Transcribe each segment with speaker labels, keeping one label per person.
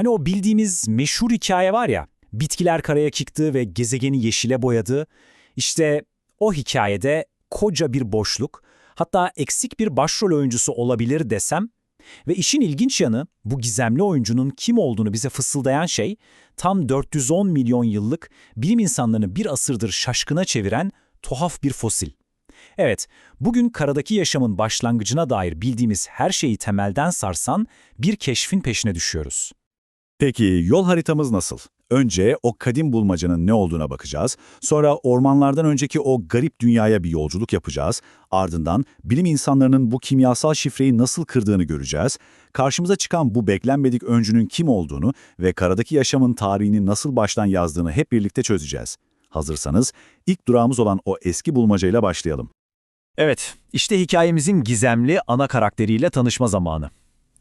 Speaker 1: Hani o bildiğimiz meşhur hikaye var ya, bitkiler karaya çıktı ve gezegeni yeşile boyadı. İşte o hikayede koca bir boşluk, hatta eksik bir başrol oyuncusu olabilir desem ve işin ilginç yanı bu gizemli oyuncunun kim olduğunu bize fısıldayan şey tam 410 milyon yıllık bilim insanlarını bir asırdır şaşkına çeviren tuhaf bir fosil. Evet, bugün karadaki yaşamın başlangıcına dair bildiğimiz her şeyi temelden sarsan bir keşfin peşine düşüyoruz.
Speaker 2: Peki yol haritamız nasıl? Önce o kadim bulmacanın ne olduğuna bakacağız. Sonra ormanlardan önceki o garip dünyaya bir yolculuk yapacağız. Ardından bilim insanlarının bu kimyasal şifreyi nasıl kırdığını göreceğiz. Karşımıza çıkan bu beklenmedik öncünün kim olduğunu ve karadaki yaşamın tarihini nasıl baştan yazdığını hep birlikte çözeceğiz. Hazırsanız ilk durağımız olan o eski bulmacayla başlayalım.
Speaker 1: Evet, işte hikayemizin gizemli ana karakteriyle tanışma zamanı.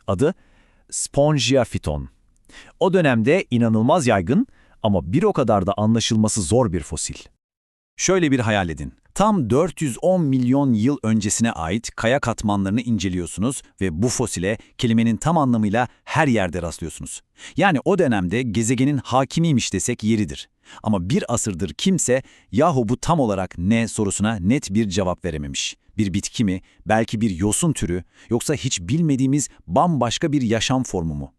Speaker 1: Adı Spongia phyton. O dönemde inanılmaz yaygın ama bir o kadar da anlaşılması zor bir fosil. Şöyle bir hayal edin. Tam 410 milyon yıl öncesine ait kaya katmanlarını inceliyorsunuz ve bu fosile kelimenin tam anlamıyla her yerde rastlıyorsunuz. Yani o dönemde gezegenin hakimiymiş desek yeridir. Ama bir asırdır kimse yahu bu tam olarak ne sorusuna net bir cevap verememiş. Bir bitki mi, belki bir yosun türü, yoksa hiç bilmediğimiz bambaşka bir yaşam formu mu?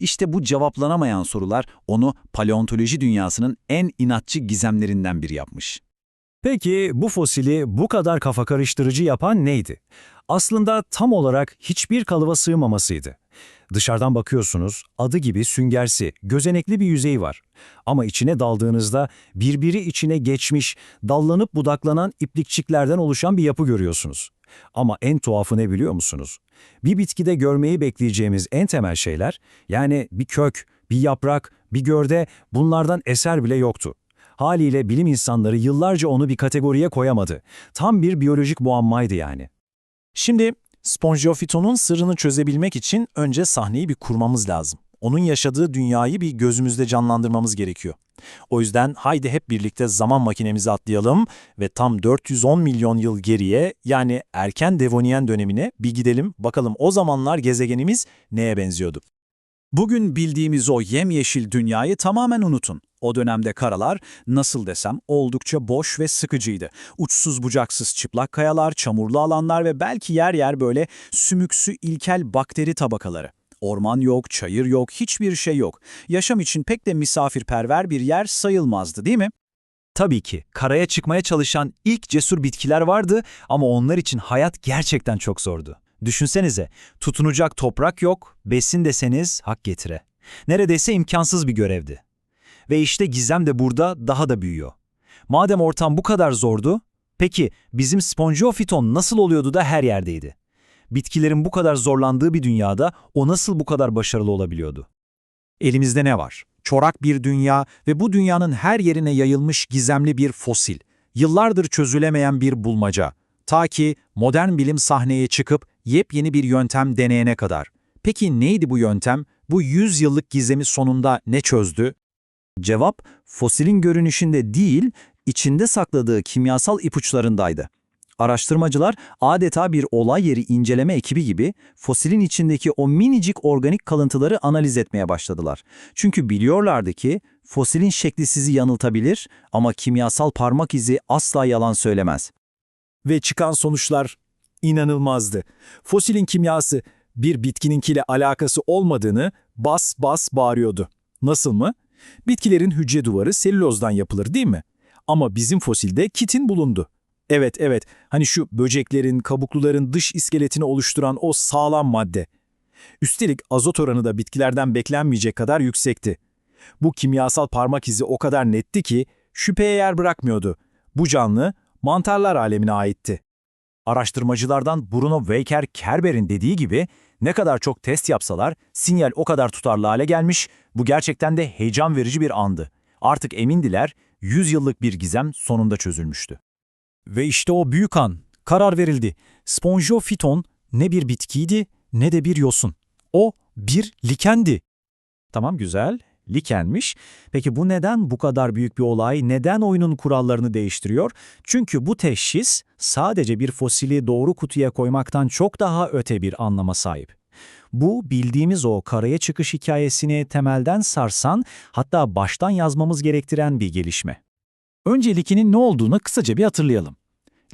Speaker 1: İşte bu cevaplanamayan sorular onu paleontoloji dünyasının en inatçı gizemlerinden biri yapmış.
Speaker 3: Peki bu fosili bu kadar kafa karıştırıcı yapan neydi? Aslında tam olarak hiçbir kalıba sığmamasıydı. Dışarıdan bakıyorsunuz, adı gibi süngersi, gözenekli bir yüzeyi var. Ama içine daldığınızda birbiri içine geçmiş, dallanıp budaklanan iplikçiklerden oluşan bir yapı görüyorsunuz. Ama en tuhafı ne biliyor musunuz? Bir bitkide görmeyi bekleyeceğimiz en temel şeyler, yani bir kök, bir yaprak, bir gövde bunlardan eser bile yoktu. Haliyle bilim insanları yıllarca onu bir kategoriye koyamadı. Tam bir biyolojik muammaydı yani.
Speaker 1: Şimdi Spongiophyton'un sırrını çözebilmek için önce sahneyi bir kurmamız lazım. Onun yaşadığı dünyayı bir gözümüzde canlandırmamız gerekiyor. O yüzden haydi hep birlikte zaman makinemizi atlayalım ve tam 410 milyon yıl geriye yani erken Devoniyen dönemine bir gidelim bakalım o zamanlar gezegenimiz neye benziyordu. Bugün bildiğimiz o yemyeşil dünyayı tamamen unutun. O dönemde karalar, nasıl desem, oldukça boş ve sıkıcıydı. Uçsuz bucaksız çıplak kayalar, çamurlu alanlar ve belki yer yer böyle sümüksü ilkel bakteri tabakaları. Orman yok, çayır yok, hiçbir şey yok. Yaşam için pek de misafirperver bir yer sayılmazdı değil mi? Tabii ki karaya çıkmaya çalışan ilk cesur bitkiler vardı ama onlar için hayat gerçekten çok zordu. Düşünsenize, tutunacak toprak yok, besin deseniz hak getire. Neredeyse imkansız bir görevdi. Ve işte gizem de burada daha da büyüyor. Madem ortam bu kadar zordu, peki bizim Spongiophyton nasıl oluyordu da her yerdeydi? Bitkilerin bu kadar zorlandığı bir dünyada o nasıl bu kadar başarılı olabiliyordu? Elimizde ne var? Çorak bir dünya ve bu dünyanın her yerine yayılmış gizemli bir fosil. Yıllardır çözülemeyen bir bulmaca. Ta ki modern bilim sahneye çıkıp yepyeni bir yöntem deneyene kadar. Peki neydi bu yöntem? Bu 100 yıllık gizemi sonunda ne çözdü? Cevap, fosilin görünüşünde değil, içinde sakladığı kimyasal ipuçlarındaydı. Araştırmacılar adeta bir olay yeri inceleme ekibi gibi fosilin içindeki o minicik organik kalıntıları analiz etmeye başladılar. Çünkü biliyorlardı ki fosilin şekli sizi yanıltabilir ama kimyasal parmak izi asla yalan söylemez.
Speaker 3: Ve çıkan sonuçlar inanılmazdı. Fosilin kimyası bir bitkininkiyle alakası olmadığını bas bas bağırıyordu. Nasıl mı? Bitkilerin hücre duvarı selülozdan yapılır değil mi? Ama bizim fosilde kitin bulundu. Evet evet hani şu böceklerin, kabukluların dış iskeletini oluşturan o sağlam madde. Üstelik azot oranı da bitkilerden beklenmeyecek kadar yüksekti. Bu kimyasal parmak izi o kadar netti ki şüpheye yer bırakmıyordu. Bu canlı mantarlar alemine aitti. Araştırmacılardan Bruno Weicker Kerber'in dediği gibi ne kadar çok test yapsalar sinyal o kadar tutarlı hale gelmiş, bu gerçekten de heyecan verici bir andı. Artık emindiler, 100 yıllık bir gizem sonunda çözülmüştü. Ve işte o büyük an, karar verildi. Spongiophyton ne bir bitkiydi ne de bir yosun. O bir likendi. Tamam güzel, likenmiş. Peki bu neden bu kadar büyük bir olay, neden oyunun kurallarını değiştiriyor? Çünkü bu teşhis sadece bir fosili doğru kutuya koymaktan çok daha öte bir anlama sahip.
Speaker 1: Bu bildiğimiz o karaya çıkış hikayesini temelden sarsan hatta baştan yazmamız gerektiren bir gelişme. Önce Liken'in ne olduğunu kısaca bir hatırlayalım.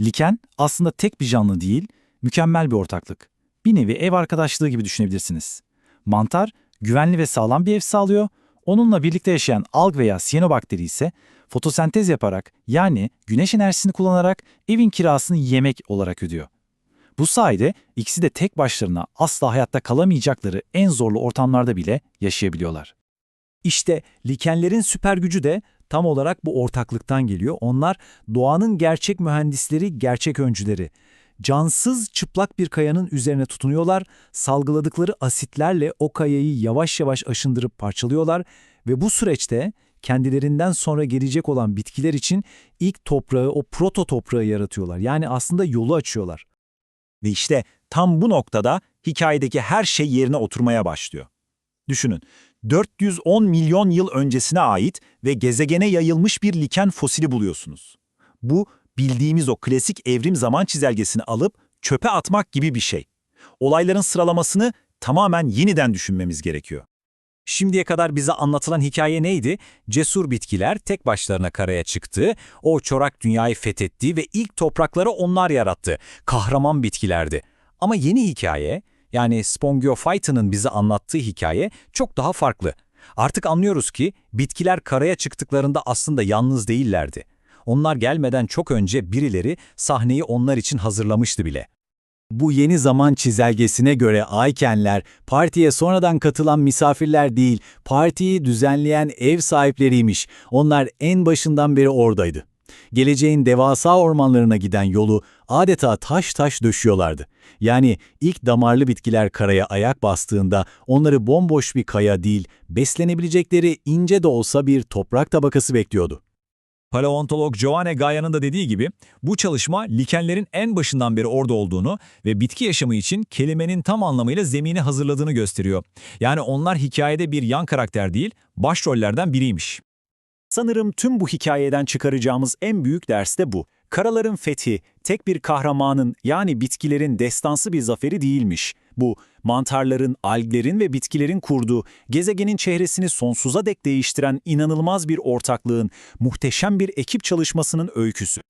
Speaker 1: Liken aslında tek bir canlı değil, mükemmel bir ortaklık. Bir nevi ev arkadaşlığı gibi düşünebilirsiniz. Mantar, güvenli ve sağlam bir ev sağlıyor. Onunla birlikte yaşayan alg veya siyanobakteri ise fotosentez yaparak yani güneş enerjisini kullanarak evin kirasını yemek olarak ödüyor. Bu sayede ikisi de tek başlarına asla hayatta kalamayacakları en zorlu ortamlarda bile yaşayabiliyorlar. İşte likenlerin süper gücü de tam olarak bu ortaklıktan geliyor. Onlar doğanın gerçek mühendisleri, gerçek öncüleri. Cansız çıplak bir kayanın üzerine tutunuyorlar, salgıladıkları asitlerle o kayayı yavaş yavaş aşındırıp parçalıyorlar ve bu süreçte kendilerinden sonra gelecek olan bitkiler için ilk toprağı, o proto toprağı yaratıyorlar. Yani aslında yolu açıyorlar. Ve işte tam bu noktada hikayedeki her şey yerine oturmaya başlıyor. Düşünün, 410 milyon yıl öncesine ait ve gezegene yayılmış bir liken fosili buluyorsunuz. Bu, bildiğimiz o klasik evrim zaman çizelgesini alıp çöpe atmak gibi bir şey. Olayların sıralamasını tamamen yeniden düşünmemiz gerekiyor. Şimdiye kadar bize anlatılan hikaye neydi? Cesur bitkiler tek başlarına karaya çıktı, o çorak dünyayı fethetti ve ilk toprakları onlar yarattı. Kahraman bitkilerdi. Ama yeni hikaye, yani Spongiophyte'ın bize anlattığı hikaye çok daha farklı. Artık anlıyoruz ki bitkiler karaya çıktıklarında aslında yalnız değillerdi. Onlar gelmeden çok önce birileri sahneyi onlar için hazırlamıştı bile.
Speaker 3: Bu yeni zaman çizelgesine göre Aykenler, partiye sonradan katılan misafirler değil, partiyi düzenleyen ev sahipleriymiş. Onlar en başından beri oradaydı. Geleceğin devasa ormanlarına giden yolu adeta taş taş döşüyorlardı. Yani ilk damarlı bitkiler karaya ayak bastığında onları bomboş bir kaya değil, beslenebilecekleri ince de olsa bir toprak tabakası bekliyordu.
Speaker 4: Paleontolog Giovanni Gaia'nın da dediği gibi bu çalışma likenlerin en başından beri orada olduğunu ve bitki yaşamı için kelimenin tam anlamıyla zemini hazırladığını gösteriyor. Yani onlar hikayede bir yan karakter değil, başrollerden biriymiş.
Speaker 1: Sanırım tüm bu hikayeden çıkaracağımız en büyük ders de bu. Karaların fethi, tek bir kahramanın yani bitkilerin destansı bir zaferi değilmiş. Bu, mantarların, alglerin ve bitkilerin kurduğu, gezegenin çehresini sonsuza dek değiştiren inanılmaz bir ortaklığın, muhteşem bir ekip çalışmasının öyküsü.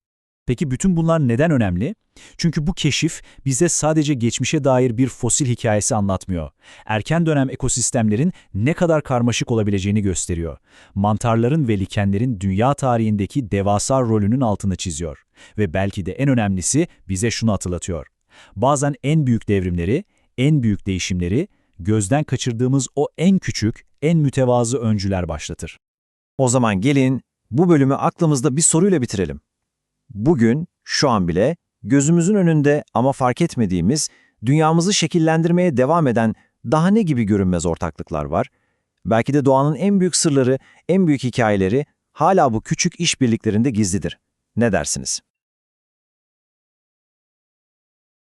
Speaker 1: Peki bütün bunlar neden önemli? Çünkü bu keşif bize sadece geçmişe dair bir fosil hikayesi anlatmıyor. Erken dönem ekosistemlerin ne kadar karmaşık olabileceğini gösteriyor. Mantarların ve likenlerin dünya tarihindeki devasa rolünün altını çiziyor. Ve belki de en önemlisi bize şunu hatırlatıyor. Bazen en büyük devrimleri, en büyük değişimleri gözden kaçırdığımız o en küçük, en mütevazı öncüler başlatır.
Speaker 5: O zaman gelin bu bölümü aklımızda bir soruyla bitirelim. Bugün, şu an bile gözümüzün önünde ama fark etmediğimiz, dünyamızı şekillendirmeye devam eden daha ne gibi görünmez ortaklıklar var? Belki de doğanın en büyük sırları, en büyük hikayeleri hala bu küçük işbirliklerinde gizlidir. Ne dersiniz?